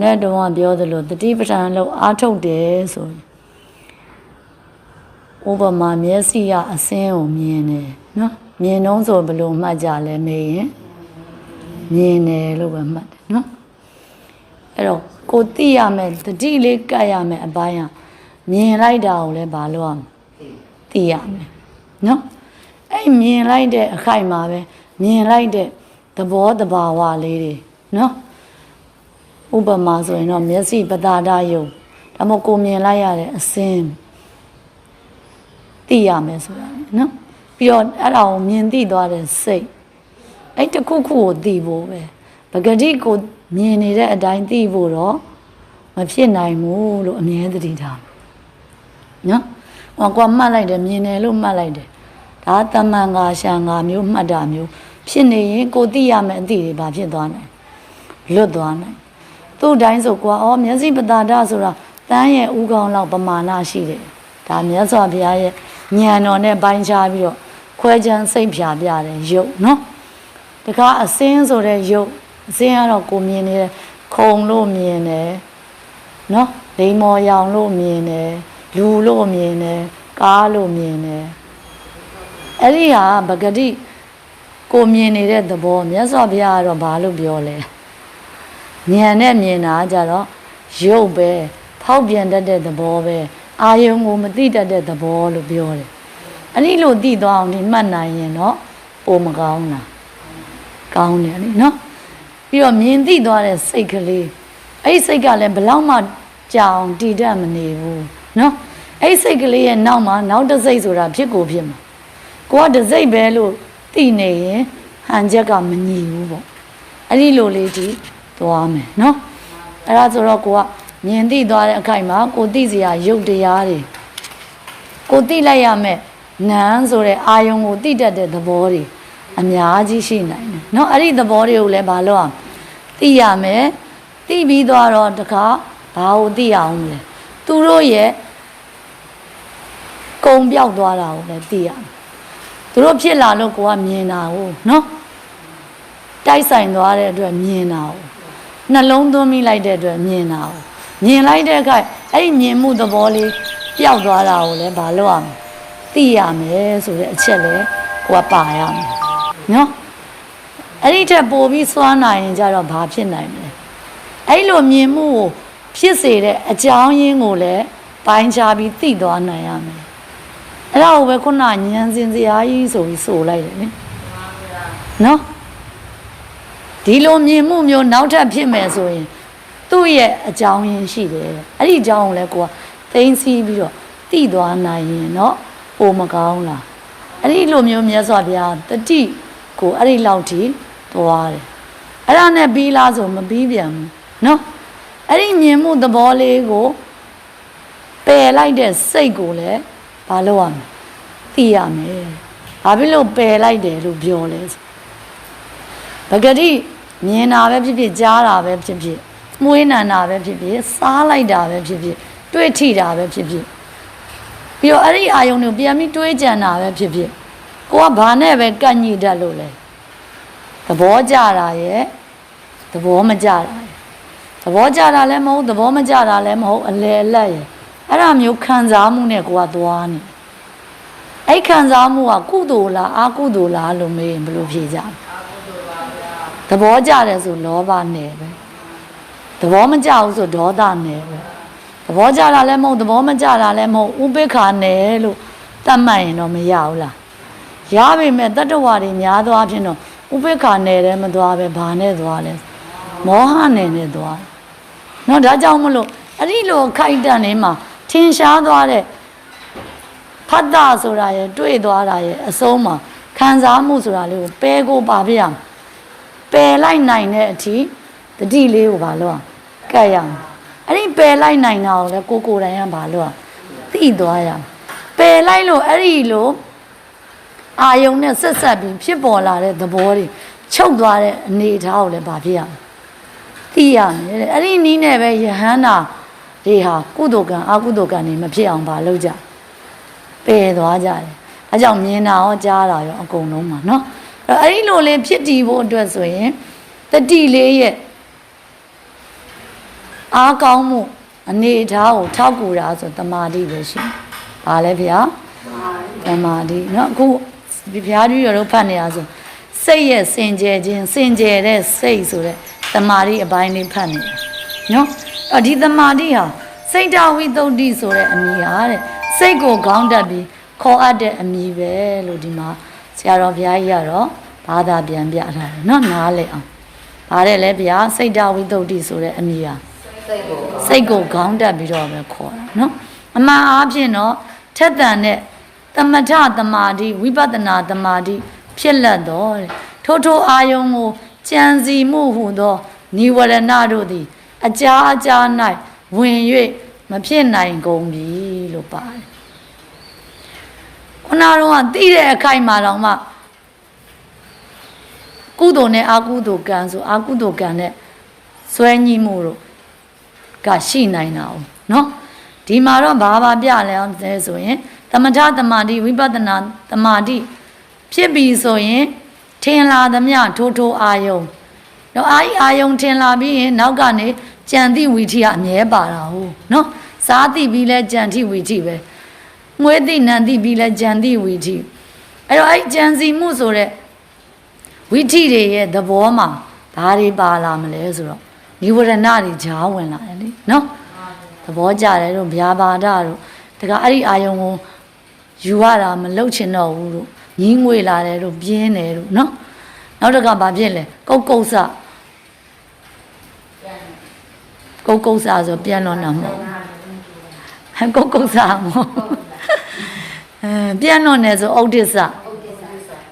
နဲ့တုန်းကပြောသလိုတတိပဋ္ဌာန်လို့အားထုတ်တယ်ဆိုရင်ဥပမာမျက်စိကအစင်းကိုမြင်တယ်နော်မြင်တော့ဆိုဘယ်လိုမှတ်ကြလဲမေးရင်မြင်တယ်လို့ပဲမှတ်တယ်နော်အဲ့တော့ကိုသိရမယ်တတိလေးကတ်ရမယ်အပိုင်းကမြင်လိုက်တာကိုလည်းဘာလို့အောင်သိရမယ်နော်အဲ့မြင်လိုက်တဲ့အခိုက်မှာပဲမြင်လိုက်တဲ့သဘောတဘာဝလေးတွေနော် ဥပမာဆိုရင်တော့မျက်စိပတာဒယုံဒါမှမဟုတ်ကိုမြင်လိုက်ရတဲ့အစင်းသိရမယ်ဆိုတာလေနော်ပြီးတော့အဲ့ဒါကိုမြင်သိသွားတဲ့စိတ်အဲ့တစ်ခုခုကိုသိဖို့ပဲပဂတိကိုမြင်နေတဲ့အတိုင်းသိဖို့တော့မဖြစ်နိုင်ဘူးလို့အမြဲတည်းထားနော်ဟောကွာမှတ်လိုက်တယ်မြင်တယ်လို့မှတ်လိုက်တယ်ဒါတမန်ငါရှာငါမျိုးမှတ်တာမျိုး ဖြစ်နေရင်ကိုသိရမယ်အသိတွေဘာဖြစ်သွားနိုင်လွတ်သွားနိုင် သူ့တိုင်းဆိုကွာဩမျက်စိပတာဒဆိုတာတန်းရဲ့ဥကောင်းလောက်ပမာဏရှိတယ်ဒါမြတ်စွာဘုရားရဲ့ဉာဏ်တော်နဲ့ပိုင်းခြားပြီးတော့ခွဲခြမ်းစိတ်ဖြာပြတယ်ရုပ်နော်တခါအစင်းဆိုတဲ့ရုပ်အစင်းကတော့ကိုမြင်နေတယ်ခုံလို့မြင်တယ်နော်လိမ္မော်ရောင်လို့မြင်တယ်လူလို့မြင်တယ်ကားလို့မြင်တယ်အဲ့ဒီဟာပဂတိကိုမြင်နေတဲ့သဘောမြတ်စွာဘုရားကတော့ဘာလို့ပြောလဲ ဉာဏ်နဲ့မြင်တာကြတော့ရုပ်ပဲဖောက်ပြန်တတ်တဲ့သဘောပဲအာယုံကိုမသိတတ်တဲ့သဘောလို့ပြောတယ်အဲ့ဒီလိုသိသွားအောင်ဒီမှတ်နိုင်ရင်တော့ပိုမကောင်းလားကောင်းတယ်နိနော်ပြီးတော့မြင်သိသွားတဲ့စိတ်ကလေးအဲ့ဒီစိတ်ကလည်းဘလောက်မှကြောင်တည်တတ်မနေဘူးနော်အဲ့ဒီစိတ်ကလေးရဲ့နောက်မှာနောက်တစ်စိတ်ဆိုတာဖြစ်ကိုဖြစ်မှာကိုကတစ်စိတ်ပဲလို့သိနေရင်ဟန်ချက်ကမညီဘူးပေါ့အဲ့ဒီလိုလေးဒီ သွားမယ်နော်အဲ့ဒါဆိုတော့ကိုကမြင်သိသွားတဲ့အခိုက်မှာကိုသိစရာရုပ်တရားတွေကိုသိလိုက်ရမယ်နန်းဆိုတဲ့အာယုံကိုသိတတ်တဲ့သဘောတွေအများကြီးရှိနိုင်တယ်နော်အဲ့ဒီသဘောတွေကိုလည်းမလုပ်အောင်သိရမယ်သိပြီးသွားတော့တခါဘာကိုသိအောင်လဲသူတို့ရဲ့ကုံပြောက်သွားတာကိုလည်းသိရမယ်သူတို့ဖြစ်လာလို့ကိုကမြင်တာကိုနော်တိုက်ဆိုင်သွားတဲ့အတွက်မြင်တာ哦 နှလုံးသွင်းမိလိုက်တဲ့အတွက်မြင်တာ哦မြင်လိုက်တဲ့အခါအဲ့ဒီမြင်မှုသဘောလေးပျောက်သွားတာကိုလည်းမလုပ်ရမယ်သိရမယ်ဆိုတဲ့အချက်လည်းကိုကပါရမယ်နော်အဲ့ဒီထက်ပိုပြီးစွမ်းနိုင်ရင်ကြတော့ဘာဖြစ်နိုင်မလဲအဲ့လိုမြင်မှုကိုဖြစ်စေတဲ့အကြောင်းရင်းကိုလည်းပိုင်းခြားပြီးသိသွားနိုင်ရမယ်အဲ့ဒါကိုပဲခုနဉာဏ်စင်စရာကြီးဆိုပြီးဆိုလိုက်တယ်နိနော် ဒီလိုမြင်မှုမျိုးနောက်ထပ်ဖြစ်မယ်ဆိုရင်သူ့ရဲ့အကြောင်းရင်းရှိတယ်အဲ့ဒီအကြောင်းကိုလည်းကိုကသိမ်းဆီးပြီးတော့တိသွားနိုင်ရင်တော့ပိုမကောင်းလားအဲ့ဒီလိုမျိုးမြတ်စွာဘုရားတတိကိုအဲ့ဒီလောက်ထိသွားတယ်အဲ့ဒါနဲ့ပြီးလားဆိုမပြီးပြန်ဘူးနော်အဲ့ဒီမြင်မှုသဘောလေးကိုပယ်လိုက်တဲ့စိတ်ကိုလည်းမလုပ်ရမယ်သိရမယ်ဘာဖြစ်လို့ပယ်လိုက်တယ်လို့ပြောလဲပဂတိ မြင်တာပဲဖြစ်ဖြစ်ကြားတာပဲဖြစ်ဖြစ်မှုေးနံတာပဲဖြစ်ဖြစ်စားလိုက်တာပဲဖြစ်ဖြစ်တွေ့ထိတာပဲဖြစ်ဖြစ်ပြီးတော့အဲ့ဒီအာယုံကိုပြန်ပြီးတွေးကြံတာပဲဖြစ်ဖြစ်ကိုကဘာနဲ့ပဲကန့်ညိတတ်လို့လဲသဘောကြတာရဲ့သဘောမကြတာရဲ့သဘောကြတာလည်းမဟုတ်သဘောမကြတာလည်းမဟုတ်အလေအလတ်ရဲ့အဲ့ဒါမျိုးခံစားမှုနဲ့ကိုကသွားနေအဲ့ခံစားမှုကကုသိုလ်လားအကုသိုလ်လားလို့မေးရင်ဘယ်လိုဖြေကြလဲ သဘောကြတယ်ဆိုလောဘနယ်ပဲသဘောမကြဘူးဆိုဒေါသနယ်ပဲသဘောကြတာလည်းမဟုတ်သဘောမကြတာလည်းမဟုတ်ဥပိ္ပခာနယ်လို့တတ်မှတ်ရင်တော့မရဘူးလားရပါမယ်တတ္တဝါတွေများသောအားဖြင့်တော့ဥပိ္ပခာနယ်တယ်မသွားပဲဘာနဲ့သွားလဲမောဟနယ်နဲ့သွားတယ်နော်ဒါကြောင့်မလို့အဲ့ဒီလိုခိုက်တန်နေမှာထင်ရှားသွားတဲ့ဖတ်တာဆိုတာရဲ့တွေ့သွားတာရဲ့အဆုံးမှာခံစားမှုဆိုတာလေးကိုပဲကိုပါပြရမယ် ပယ်လိုက်နိုင်တဲ့အထိတတိလေးကိုဘာလို့อ่ะကတ်ရအောင်အဲ့ဒီပယ်လိုက်နိုင်တာကိုလည်းကိုကိုယ်တိုင်ကဘာလို့อ่ะသိသွားရအောင်ပယ်လိုက်လို့အဲ့ဒီလိုအာယုံနဲ့ဆက်ဆက်ပြီးဖြစ်ပေါ်လာတဲ့သဘောတွေချုပ်သွားတဲ့အနေအထားကိုလည်းဘာဖြစ်ရမလဲသိရမယ်တဲ့အဲ့ဒီနီးနဲ့ပဲယဟန္တာတွေဟာကုသိုလ်ကံအကုသိုလ်ကံတွေမဖြစ်အောင်ဘာလုပ်ကြပယ်သွားကြတယ်အဲကြောင့်မြင်တာရောကြားတာရောအကုန်လုံးမှာเนาะ အဲ့ဒီလိုလေးဖြစ်တည်ဖို့အတွက်ဆိုရင်တတိလေးရဲ့ အားကောင်းမှုအနေအထားကိုထောက်ကူတာဆိုတမာတိပဲရှိတယ်။ဘာလဲဗျာ။တမာတိเนาะအခုဒီဘုရားကြီးရတော့ဖတ်နေတာဆိုစိတ်ရဲ့စင်ကြယ်ခြင်းစင်ကြယ်တဲ့စိတ်ဆိုတဲ့တမာတိအပိုင်းလေးဖတ်နေတာเนาะအဲ့ဒီတမာတိဟာစိတ်တဝိတ္တုဒ္ဓိဆိုတဲ့အမည်ဟာတဲ့စိတ်ကိုခေါင်းတက်ပြီးခေါ်အပ်တဲ့အမည်ပဲလို့ဒီမှာ ဆရာတော်ဘုရားကြီးကတော့ဘာသာပြန်ပြထားတယ်เนาะနားလည်အောင်ဗါတဲ့လဲဗျာစိတ်တဝိတ္တုဒ္ဓိဆိုတဲ့အမည်ဟာ စိတ်ကိုခေါင်းတက်ပြီးတော့ပဲခေါ်တာနော်အမှန်အားဖြင့်တော့ထက်တန်တဲ့သမထသမာဓိဝိပဿနာသမာဓိဖြစ်လက်တော့တဲ့ထိုးထိုးအာယုံကိုကြံစီမှုဟူသောនិဝရဏတို့သည် အကြာအကြာ၌ဝင်၍မဖြစ်နိုင်ကုန်ပြီလို့ပါတယ် ခုနကတော့သိတဲ့အခိုက်မှာတော့မှကုသိုလ်နဲ့အကုသိုလ်ကံဆိုအကုသိုလ်ကံနဲ့ဆွဲညှိမှုတို့ ကရှိနိုင်တာ哦เนาะဒီမှာတော့ဘာဘာပြလဲအောင်လဲဆိုရင်သမထသမာဓိဝိပဿနာသမာဓိဖြစ်ပြီဆိုရင်ထင်လာသမျှထိုးထိုးအာယုံတော့အာဤအာယုံထင်လာပြီးရင်နောက်ကနေကြံတိဝီထိကအမြဲပါတာဟုတ်เนาะစားတိပြီးလဲကြံတိဝီထိပဲ ငွေတိနံတိပြီးလဲကြံတိဝီထိအဲ့တော့အဲ့ကြံစီမှုဆိုတဲ့ဝိထိတွေရဲ့သဘောမှာဘာတွေပါလာမလဲဆိုတော့နိဝရဏတွေဂျားဝင်လာတယ်လေနော်သဘောကြတယ်တို့ဗျာပါဒတို့တကအဲ့ဒီအာယုံကိုယူရတာမလုတ်ချင်တော့ဘူးတို့ညင်းငွေလာတယ်တို့ပြင်းတယ်တို့နော်နောက်တကဘာဖြစ်လဲကုတ်ကုတ်ဆကုတ်ကုတ်ဆဆိုပြန်လွန်တာမဟုတ်ဟမ်ကုတ်ကုတ်ဆမဟုတ် အဲပြန့်လွန်တယ်ဆိုဥဒိစ္စ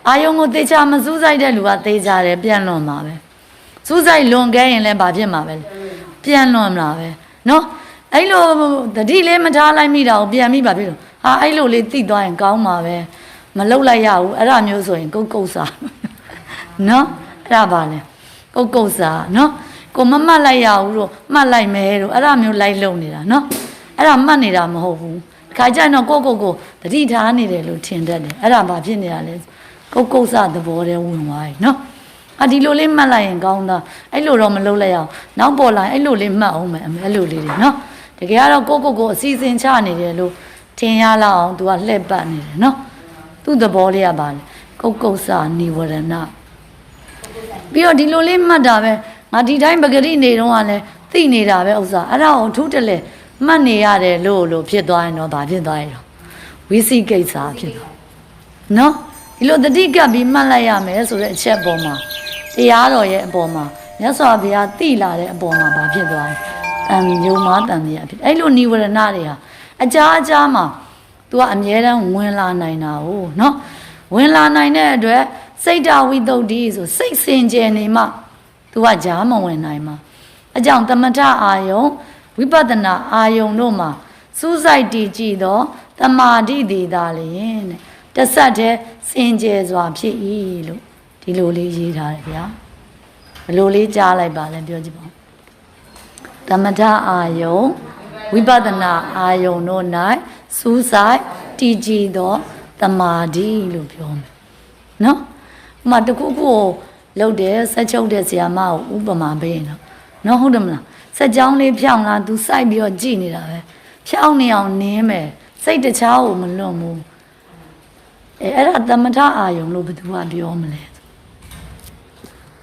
အာယုံကိုတေချာမစူးစိုက်တဲ့လူကတေချာတယ်ပြန့်လွန်မှာပဲစူးစိုက်လွန်ခဲ့ရင်လည်းဘာဖြစ်မှာပဲပြန့်လွန်မှာပဲနော်အဲ့လိုတတိလေးမထားလိုက်မိတာကိုပြန်မိပါပြီလို့ဟာအဲ့လိုလေးတိသွားရင်ကောင်းမှာပဲမလုတ်လိုက်ရဘူးအဲ့ဒါမျိုးဆိုရင်ကုတ်ကုတ်စာနော်အဲ့ဒါပါလဲကုတ်ကုတ်စာနော်ကိုမမှတ်လိုက်ရဘူးတော့မှတ်လိုက်မယ်တော့အဲ့ဒါမျိုးလိုက်လုံနေတာနော်အဲ့ဒါမှတ်နေတာမဟုတ်ဘူး ခါကျရင်တော့ကိုကိုကိုတတိထားနေတယ်လို့ထင်တတ်တယ်အဲ့ဒါဘာဖြစ်နေရလဲကိုကုတ်စသဘောတည်းဝင်သွားရင်နော်အဒီလိုလေးမှတ်လိုက်ရင်ကောင်းတာအဲ့လိုတော့မလုပ်လိုက်အောင်နောက်ပေါ်လာရင်အဲ့လိုလေးမှတ်အောင်မယ်အဲ့လိုလေးတွေနော်တကယ်ကတော့ကိုကိုကိုအစီအစဉ်ချနေတယ်လို့ထင်ရလောက်အောင် तू ကလှည့်ပတ်နေတယ်နော်သူ့သဘောလေးကပါလေကုတ်ကုတ်စာနိဝရဏပြီးတော့ဒီလိုလေးမှတ်တာပဲငါဒီတိုင်းပဂရိနေတော့ကလည်းသိနေတာပဲဥစ္စာအဲ့ဒါအောင်ထူးတယ်လေ မှတ်နေရတယ်လို့လို့ဖြစ်သွားရင်တော့ဗာဖြစ်သွားရင်တော့ဝိသိကိစ္စဖြစ်တော့နော်ဒီလိုတတိကပ်ပြီးမှတ်လိုက်ရမယ်ဆိုတဲ့အချက်ပေါ်မှာတရားတော်ရဲ့အပေါ်မှာမြတ်စွာဘုရားတိလာတဲ့အပေါ်မှာဗာဖြစ်သွားတယ်အံယုံမာတံမြတ်ဖြစ်အဲ့လိုနိဝရဏတွေဟာအကြာအကြာမှာ तू ကအမြဲတမ်းဝင်လာနိုင်တာ哦နော်ဝင်လာနိုင်တဲ့အတွက်စိတ်တဝိတုဒ္ဓိဆိုစိတ်စင်ကြယ်နေမှ तू ကကြားမဝင်နိုင်မှာအကြောင်းတမထအာယုံ ဝိပဿနာအာယုံတို့မှာစူးစိုက်တည်ကြည်သောတမာတိတည်သာလျင်တဲ့တဆက်တည်းစင်ကြယ်စွာဖြစ်၏လို့ဒီလိုလေးရေးထားတယ်ဗျာဘယ်လိုလေးကြားလိုက်ပါလဲပြောကြည့်ပါဦးသမထအာယုံဝိပဿနာအာယုံတို့၌စူးစိုက်တည်ကြည်သောတမာတိလို့ပြောမယ်နော်ဥပမာတစ်ခုခုကိုလှုပ်တယ်ဆက်ချုပ်တဲ့ဆရာမကိုဥပမာပေးရင်တော့နော်ဟုတ်တယ်မလား စက်ကြောင်းလေးဖြောင်းလာသူစိုက်ပြီးတော့ကြည်နေတာပဲဖြောင်းနေအောင်နင်းမယ်စိတ်တခြားကိုမလွတ်ဘူးအဲအဲ့ဒါသမထအာယုံလို့ဘယ်သူကပြောမလဲ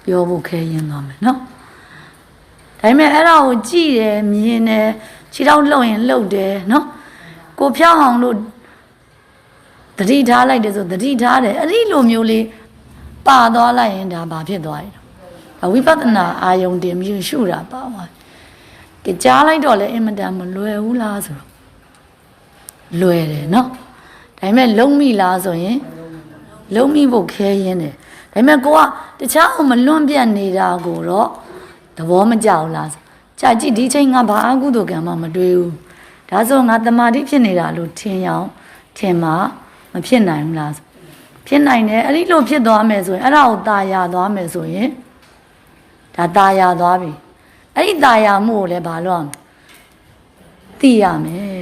ပြောဖို့ခဲရင်သွားမယ်နော်ဒါပေမဲ့အဲ့ဒါကိုကြည့်တယ်မြင်တယ်ခြေထောက်လှုပ်ရင်လှုပ်တယ်နော်ကိုဖြောင်းအောင်လို့တတိထားလိုက်တယ်ဆိုတတိထားတယ်အဲ့ဒီလိုမျိုးလေးပါသွားလိုက်ရင်ဒါဘာဖြစ်သွားလဲဒါဝိပဿနာအာယုံတင်ပြီးရှုတာပါသွား ကြကြားလိုက်တော့လေအင်မတန်မလွယ်ဘူးလားဆိုတော့လွယ်တယ်နော်ဒါပေမဲ့လုံးမိလားဆိုရင် လုံးမိဖို့ခဲရင်းတယ်ဒါပေမဲ့ကိုကတခြားအောင်မလွန့်ပြတ်နေတာကိုတော့သဘောမကျဘူးလားကြာကြည့်ဒီချိန်ငါဘာအကုသိုလ်ကံမှမတွေးဘူးဒါဆိုငါတမာတိဖြစ်နေတာလို့ထင်ရောင်ထင်မှမဖြစ်နိုင်ဘူးလားဖြစ်နိုင်တယ်အဲ့ဒီလိုဖြစ်သွားမယ်ဆိုရင်အဲ့ဒါကိုตาရသွားမယ်ဆိုရင်ဒါตาရသွားပြီ အဲ့ဒီตาရမှုကိုလည်းဘာလို့အောင်သိရမယ်